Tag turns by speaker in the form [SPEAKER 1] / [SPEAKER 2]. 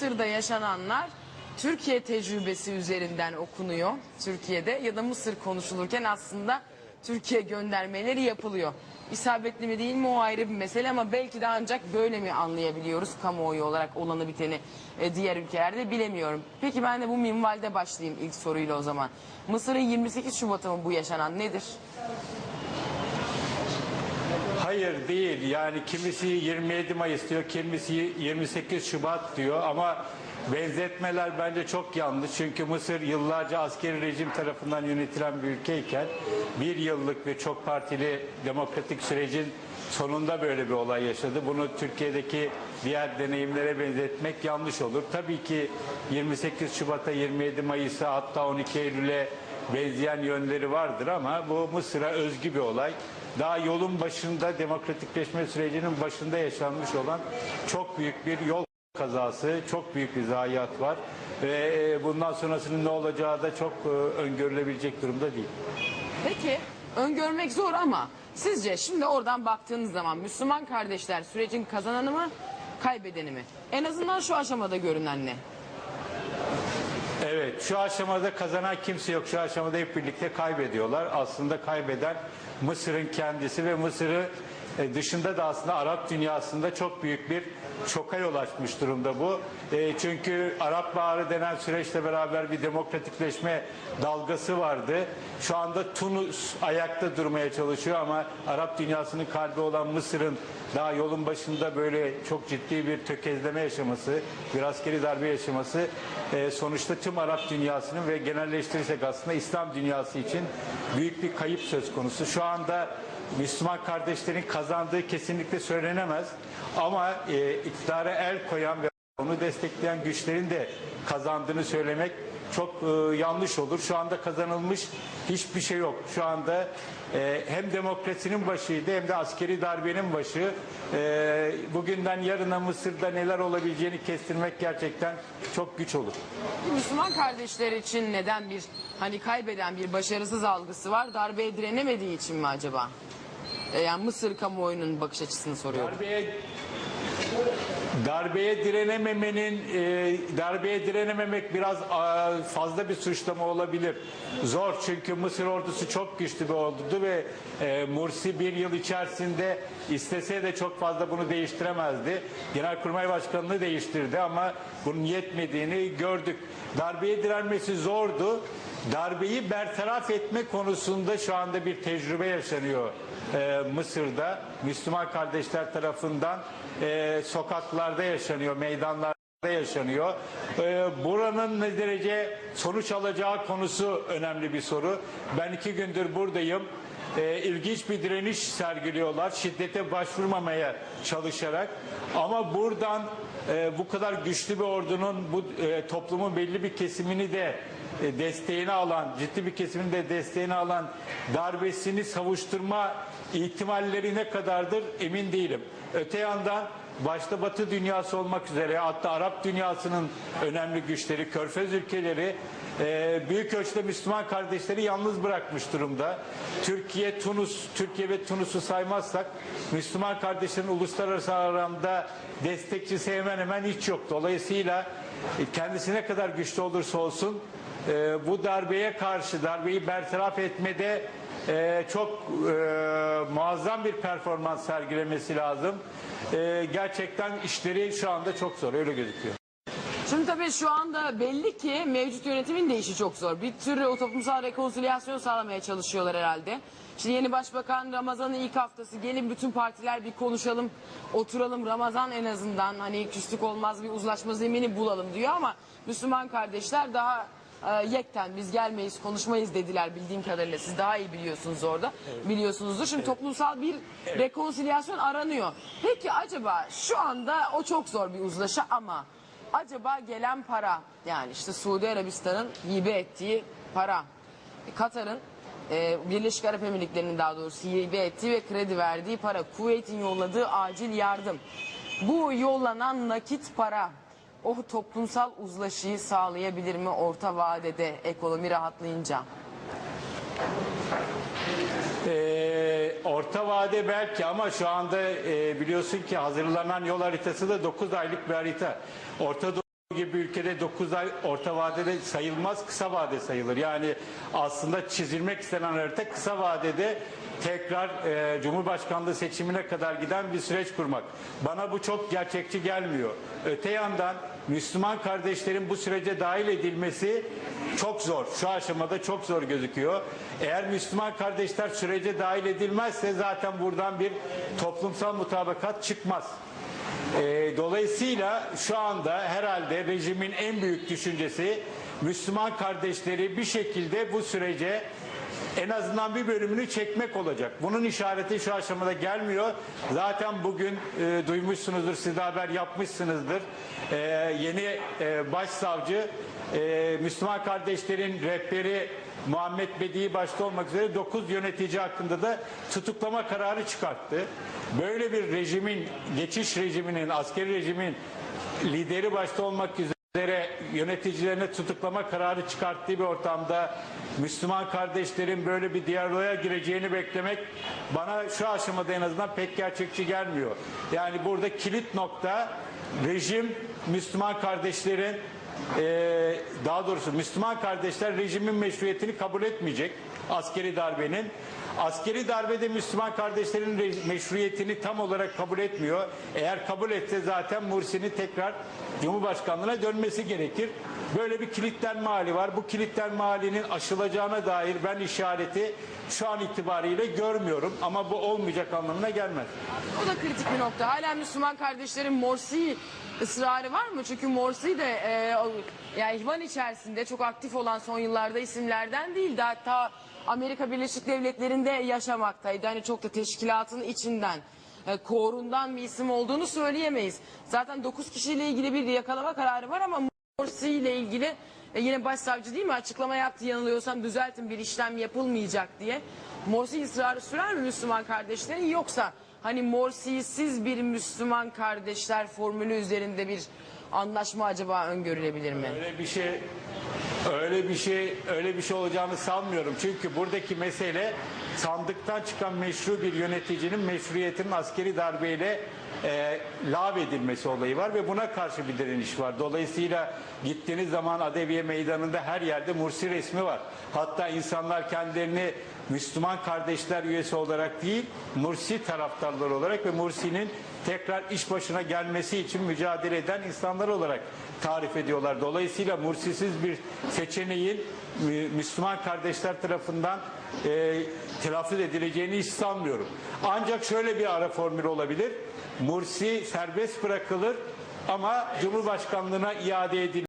[SPEAKER 1] Mısır'da yaşananlar Türkiye tecrübesi üzerinden okunuyor Türkiye'de ya da Mısır konuşulurken aslında Türkiye göndermeleri yapılıyor. İsabetli mi değil mi o ayrı bir mesele ama belki de ancak böyle mi anlayabiliyoruz kamuoyu olarak olanı biteni e, diğer ülkelerde bilemiyorum. Peki ben de bu minvalde başlayayım ilk soruyla o zaman. Mısır'ın 28 Şubat'ı mı bu yaşanan nedir?
[SPEAKER 2] Hayır değil. Yani kimisi 27 Mayıs diyor, kimisi 28 Şubat diyor ama benzetmeler bence çok yanlış. Çünkü Mısır yıllarca askeri rejim tarafından yönetilen bir ülkeyken bir yıllık ve çok partili demokratik sürecin sonunda böyle bir olay yaşadı. Bunu Türkiye'deki diğer deneyimlere benzetmek yanlış olur. Tabii ki 28 Şubat'a 27 Mayıs'a hatta 12 Eylül'e benzeyen yönleri vardır ama bu Mısır'a özgü bir olay. Daha yolun başında demokratikleşme sürecinin başında yaşanmış olan çok büyük bir yol kazası, çok büyük bir zayiat var ve e, bundan sonrasının ne olacağı da çok e, öngörülebilecek durumda değil.
[SPEAKER 1] Peki öngörmek zor ama sizce şimdi oradan baktığınız zaman Müslüman kardeşler sürecin kazananı mı kaybedeni mi? En azından şu aşamada görünen ne?
[SPEAKER 2] Evet, şu aşamada kazanan kimse yok. Şu aşamada hep birlikte kaybediyorlar. Aslında kaybeden Mısır'ın kendisi ve Mısır'ı e, dışında da aslında Arap dünyasında çok büyük bir şoka yol açmış durumda bu. E, Çünkü Arap Baharı denen süreçle beraber bir demokratikleşme dalgası vardı. Şu anda Tunus ayakta durmaya çalışıyor ama Arap dünyasının kalbi olan Mısır'ın daha yolun başında böyle çok ciddi bir tökezleme yaşaması, bir askeri darbe yaşaması e, sonuçta tüm Arap dünyasının ve genelleştirirsek aslında İslam dünyası için büyük bir kayıp söz konusu. Şu anda Müslüman kardeşlerin kazandığı kesinlikle söylenemez ama e, iktidara el koyan ve onu destekleyen güçlerin de kazandığını söylemek çok e, yanlış olur. Şu anda kazanılmış hiçbir şey yok. Şu anda e, hem demokrasinin başıydı hem de askeri darbenin başı. E, bugünden yarına Mısır'da neler olabileceğini kestirmek gerçekten çok güç olur.
[SPEAKER 1] Müslüman kardeşler için neden bir hani kaybeden bir başarısız algısı var? Darbeye direnemediği için mi acaba? E, yani Mısır kamuoyunun bakış açısını soruyorum.
[SPEAKER 2] Darbeye darbeye direnememenin e, darbeye direnememek biraz a, fazla bir suçlama olabilir. Zor çünkü Mısır ordusu çok güçlü bir ordudu ve e, Mursi bir yıl içerisinde istese de çok fazla bunu değiştiremezdi. Genelkurmay Başkanı'nı değiştirdi ama bunun yetmediğini gördük. Darbeye direnmesi zordu. Darbeyi bertaraf etme konusunda şu anda bir tecrübe yaşanıyor e, Mısır'da. Müslüman kardeşler tarafından e, sokaklarda yaşanıyor, meydanlarda yaşanıyor. E, buranın ne derece sonuç alacağı konusu önemli bir soru. Ben iki gündür buradayım. E, ilginç bir direniş sergiliyorlar. Şiddete başvurmamaya çalışarak. Ama buradan e, bu kadar güçlü bir ordunun bu e, toplumun belli bir kesimini de e, desteğini alan, ciddi bir kesimini de desteğini alan darbesini savuşturma ihtimalleri ne kadardır emin değilim. Öte yandan başta Batı dünyası olmak üzere hatta Arap dünyasının önemli güçleri, Körfez ülkeleri e, büyük ölçüde Müslüman kardeşleri yalnız bırakmış durumda. Türkiye, Tunus, Türkiye ve Tunus'u saymazsak Müslüman kardeşlerin uluslararası aramda destekçisi hemen hemen hiç yok. Dolayısıyla e, kendisi ne kadar güçlü olursa olsun e, bu darbeye karşı darbeyi bertaraf etmede e, çok e, muazzam bir performans sergilemesi lazım. E, gerçekten işleri şu anda çok zor öyle gözüküyor.
[SPEAKER 1] Şimdi tabii şu anda belli ki mevcut yönetimin de işi çok zor. Bir tür o toplumsal rekonsiliasyon sağlamaya çalışıyorlar herhalde. Şimdi yeni başbakan Ramazan'ın ilk haftası gelin bütün partiler bir konuşalım, oturalım Ramazan en azından hani küslük olmaz bir uzlaşma zemini bulalım diyor ama Müslüman kardeşler daha e, yekten biz gelmeyiz konuşmayız dediler bildiğim kadarıyla. Siz daha iyi biliyorsunuz orada. Biliyorsunuzdur. Şimdi toplumsal bir rekonsiliasyon aranıyor. Peki acaba şu anda o çok zor bir uzlaşı ama acaba gelen para yani işte Suudi Arabistan'ın hibe ettiği para Katar'ın e, Birleşik Arap Emirlikleri'nin daha doğrusu hibe ettiği ve kredi verdiği para Kuveyt'in yolladığı acil yardım. Bu yollanan nakit para o toplumsal uzlaşıyı sağlayabilir mi orta vadede ekonomi rahatlayınca?
[SPEAKER 2] Ee, orta vade belki ama şu anda e, biliyorsun ki hazırlanan yol haritası da 9 aylık bir harita. Orta gibi ülkede 9 ay orta vadede sayılmaz kısa vade sayılır. Yani aslında çizilmek istenen harita kısa vadede tekrar e, Cumhurbaşkanlığı seçimine kadar giden bir süreç kurmak. Bana bu çok gerçekçi gelmiyor. Öte yandan Müslüman kardeşlerin bu sürece dahil edilmesi çok zor. Şu aşamada çok zor gözüküyor. Eğer Müslüman kardeşler sürece dahil edilmezse zaten buradan bir toplumsal mutabakat çıkmaz. E, dolayısıyla şu anda herhalde rejimin en büyük düşüncesi Müslüman kardeşleri bir şekilde bu sürece en azından bir bölümünü çekmek olacak. Bunun işareti şu aşamada gelmiyor. Zaten bugün e, duymuşsunuzdur, siz de haber yapmışsınızdır. E, yeni e, başsavcı e, Müslüman kardeşlerin rehberi Muhammed Bedi'yi başta olmak üzere 9 yönetici hakkında da tutuklama kararı çıkarttı. Böyle bir rejimin, geçiş rejiminin, askeri rejimin lideri başta olmak üzere yöneticilerine tutuklama kararı çıkarttığı bir ortamda Müslüman kardeşlerin böyle bir diyaloğa gireceğini beklemek bana şu aşamada en azından pek gerçekçi gelmiyor. Yani burada kilit nokta rejim Müslüman kardeşlerin ee, daha doğrusu Müslüman kardeşler rejimin meşruiyetini kabul etmeyecek askeri darbenin. Askeri darbede Müslüman kardeşlerin meşruiyetini tam olarak kabul etmiyor. Eğer kabul etse zaten Mursi'nin tekrar Cumhurbaşkanlığına dönmesi gerekir. Böyle bir kilitlenme hali var. Bu kilitlenme halinin aşılacağına dair ben işareti şu an itibariyle görmüyorum ama bu olmayacak anlamına gelmez.
[SPEAKER 1] O da kritik bir nokta. Hala Müslüman kardeşlerin Morsi ısrarı var mı? Çünkü Morsi de e, yani İhvan içerisinde çok aktif olan son yıllarda isimlerden değildi. Hatta Amerika Birleşik Devletleri'nde yaşamaktaydı. Hani çok da teşkilatın içinden, e, korundan bir isim olduğunu söyleyemeyiz. Zaten 9 kişiyle ilgili bir yakalama kararı var ama Morsi ile ilgili e, yine başsavcı değil mi açıklama yaptı yanılıyorsam düzeltin bir işlem yapılmayacak diye. Morsi ısrarı sürer mi Müslüman kardeşlerin yoksa hani Morsi'siz bir Müslüman kardeşler formülü üzerinde bir anlaşma acaba öngörülebilir mi?
[SPEAKER 2] Öyle bir şey öyle bir şey öyle bir şey olacağını sanmıyorum. Çünkü buradaki mesele sandıktan çıkan meşru bir yöneticinin meşruiyetinin askeri darbeyle e, lağvedilmesi olayı var ve buna karşı bir direniş var. Dolayısıyla gittiğiniz zaman Adeviye Meydanı'nda her yerde Mursi resmi var. Hatta insanlar kendilerini Müslüman kardeşler üyesi olarak değil, Mursi taraftarları olarak ve Mursi'nin tekrar iş başına gelmesi için mücadele eden insanlar olarak tarif ediyorlar. Dolayısıyla Mursisiz bir seçeneğin Mü- Müslüman kardeşler tarafından e, telaffuz edileceğini hiç sanmıyorum. Ancak şöyle bir ara formülü olabilir. Mursi serbest bırakılır ama Cumhurbaşkanlığına iade edilir.